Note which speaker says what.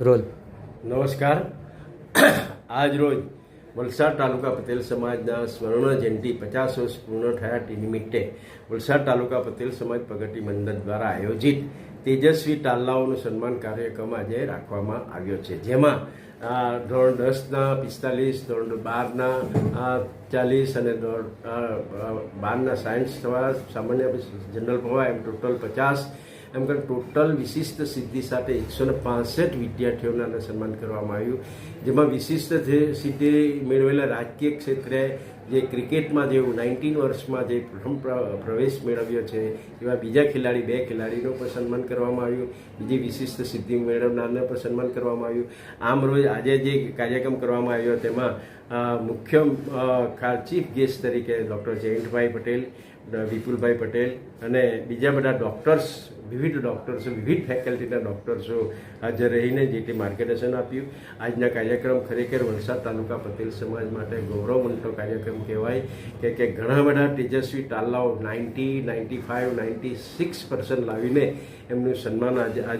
Speaker 1: Role.
Speaker 2: નમસ્કાર. આજ રોજ વલસાડ તાલુકા પટેલ સમાજના સ્વર્ણ જયંતિ પચાસ વર્ષ પૂર્ણ થયા તે નિમિત્તે વલસાડ તાલુકા પટેલ સમાજ પ્રગતિ મંડળ દ્વારા આયોજિત તેજસ્વી તાલાઓનું સન્માન કાર્યક્રમ આજે રાખવામાં આવ્યો છે. જેમાં ધોરણ દસના પિસ્તાલીસ, ધોરણ બારના ચાલીસ અને ધોરણ બારના સાયન્સ થવા સામાન્ય જનરલ ભવા એમ ટોટલ પચાસ એમ કે ટોટલ વિશિષ્ટ સિદ્ધિ સાથે એકસો ને પાસઠ વિદ્યાર્થીઓના સન્માન કરવામાં આવ્યું. જેમાં વિશિષ્ટ સિદ્ધિ મેળવેલા રાજકીય ક્ષેત્રે જે ક્રિકેટમાં જે નાઇન્ટીન વર્ષમાં જે પ્રથમ પ્ર- પ્રવેશ મેળવ્યો છે, એવા બીજા ખેલાડી, બે ખેલાડીનું પણ સન્માન કરવામાં આવ્યું. બીજી વિશિષ્ટ સિદ્ધિ મેળવનારને પણ સન્માન કરવામાં આવ્યું. આમ રોજ આજે જે કાર્યક્રમ કરવામાં આવ્યો તેમાં મુખ્ય ચીફ ગેસ્ટ તરીકે ડૉક્ટર જયંતભાઈ પટેલ વિપુલભાઈ પટેલ અને બીજા બધા ડૉક્ટર્સ વિવિધ ડૉક્ટર્સો, વિવિધ ફેકલ્ટીના ડૉક્ટર્સો હાજર રહીને જે તે માર્ગદર્શન આપ્યું. આજના કાર્યક્રમ ખરેખર વલસાડ તાલુકા પટેલ સમાજ માટે ગૌરવવંતો કાર્યક્રમ કહેવાય કે કે ઘણા બધા તેજસ્વી તાલાઓ, ninety ninety five, ninety six percent લાવીને એમનું સન્માન આજે આજ